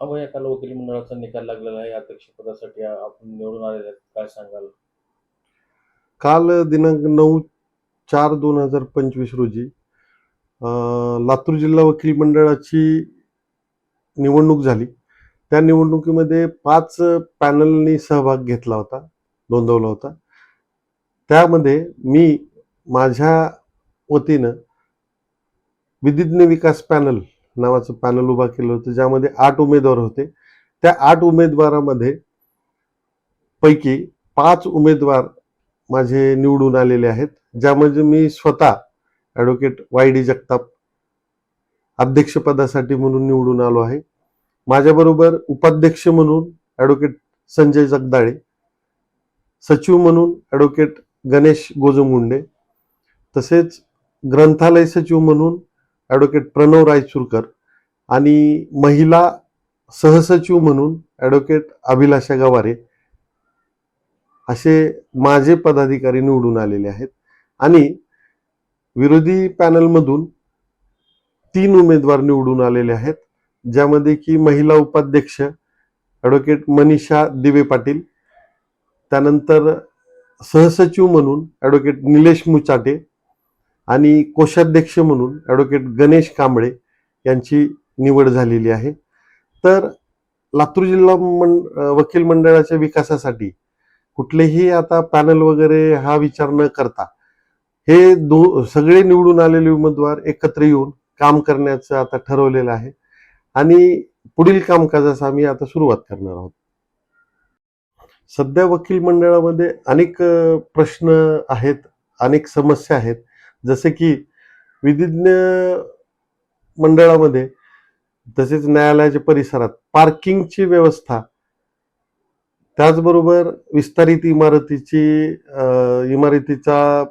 हा अभय काल वकील मंडळाचा निकाल लागलेला आहे अध्यक्षपदासाठी आपण निवडून आलेले आहेत काय सांगाल? काल दिनांक नऊ चार दोन हजार पंचवीस रोजी लातूर जिल्हा वकील मंडळाची निवडणूक झाली. त्या निवडणुकीमध्ये पाच पॅनलनी सहभाग घेतला होता नोंदवला होता. त्यामध्ये मी माझ्या वतीनं विधिज्ञ विकास पॅनल नावाचं पॅनल उभा केलं होतं ज्यामध्ये आठ उमेदवार होते. त्या आठ उमेदवारामध्ये पैकी पाच उमेदवार माझे निवडून आलेले आहेत ज्यामध्ये मी स्वतः ॲडव्होकेट वाय डी जगताप अध्यक्षपदासाठी म्हणून निवडून आलो आहे. माझ्याबरोबर उपाध्यक्ष म्हणून ॲडव्होकेट संजय जगदाळे सचिव म्हणून ॲडव्होकेट गणेश गोजमुंडे तसेच ग्रंथालय सचिव म्हणून ॲडव्होकेट प्रणव रायचूरकर आणि महिला सहसचिव म्हणून ॲडव्होकेट अभिलाषा गवारे असे माझे पदाधिकारी निवडून आलेले आहेत. आणि विरोधी पॅनलमधून तीन उमेदवार निवडून आलेले आहेत ज्यामध्ये की महिला उपाध्यक्ष ॲडव्होकेट मनीषा दिवे पाटील त्यानंतर सहसचिव म्हणून ॲडव्होकेट निलेश मुचाटे आणि कोषाध्यक्ष म्हणून ॲडव्होकेट गणेश कांबळे यांची निवड झालेली आहे. तर लातूर जिल्हा मंड वकील मंडळाच्या विकासासाठी कुठलेही आता पॅनल वगैरे हा विचार न करता हे दो सगळे निवडून आलेले उमेदवार एकत्र येऊन काम करण्याचं आता ठरवलेलं आहे. आणि पुढील कामकाजास आम्ही आता सुरुवात करणार आहोत. सध्या वकील मंडळामध्ये अनेक प्रश्न आहेत अनेक समस्या आहेत. जसे की विधिज्ञ मंडळामध्ये तसेच न्यायालयाच्या परिसरात पार्किंगची व्यवस्था त्याचबरोबर विस्तारित इमारतीची इमारतीचा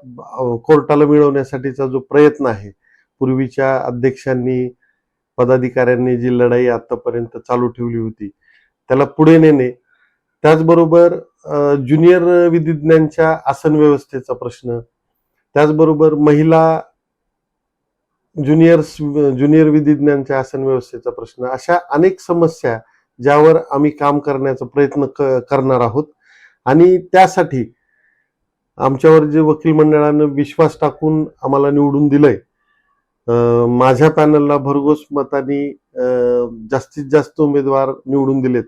कोर्टाला मिळवण्यासाठीचा जो प्रयत्न आहे पूर्वीच्या अध्यक्षांनी पदाधिकाऱ्यांनी जी लढाई आतापर्यंत चालू ठेवली होती त्याला पुढे नेणे त्याचबरोबर ज्युनियर विधिज्ञांच्या आसन व्यवस्थेचा प्रश्न त्याचबरोबर महिला ज्युनियर ज्युनियर विधिज्ञांच्या आसन व्यवस्थेचा प्रश्न अशा अनेक समस्या ज्यावर आम्ही काम करण्याचा प्रयत्न क- करणार आहोत. आणि त्यासाठी आमच्यावर जे वकील मंडळानं विश्वास टाकून आम्हाला निवडून दिलंय माझ्या पॅनलला भरघोस मतांनी जास्तीत जास्त उमेदवार निवडून दिलेत.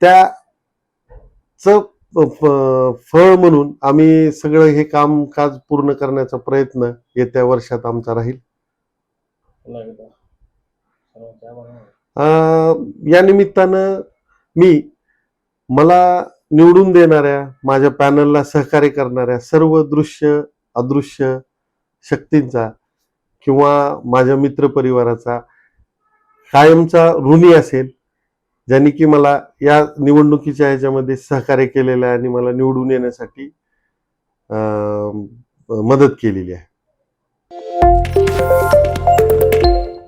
त्याच फळ म्हणून आम्ही सगळं हे कामकाज पूर्ण करण्याचा प्रयत्न येत्या वर्षात आमचा राहील. या निमित्तानं मी मला निवडून देणाऱ्या माझ्या पॅनलला सहकार्य करणाऱ्या सर्व दृश्य अदृश्य शक्तींचा किंवा माझ्या मित्रपरिवाराचा कायमचा ऋणी असेल ज्यांनी की मला या निवडणुकीच्या ह्याच्यामध्ये सहकार्य केलेलं आहे आणि मला निवडून येण्यासाठी मदत केलेली आहे.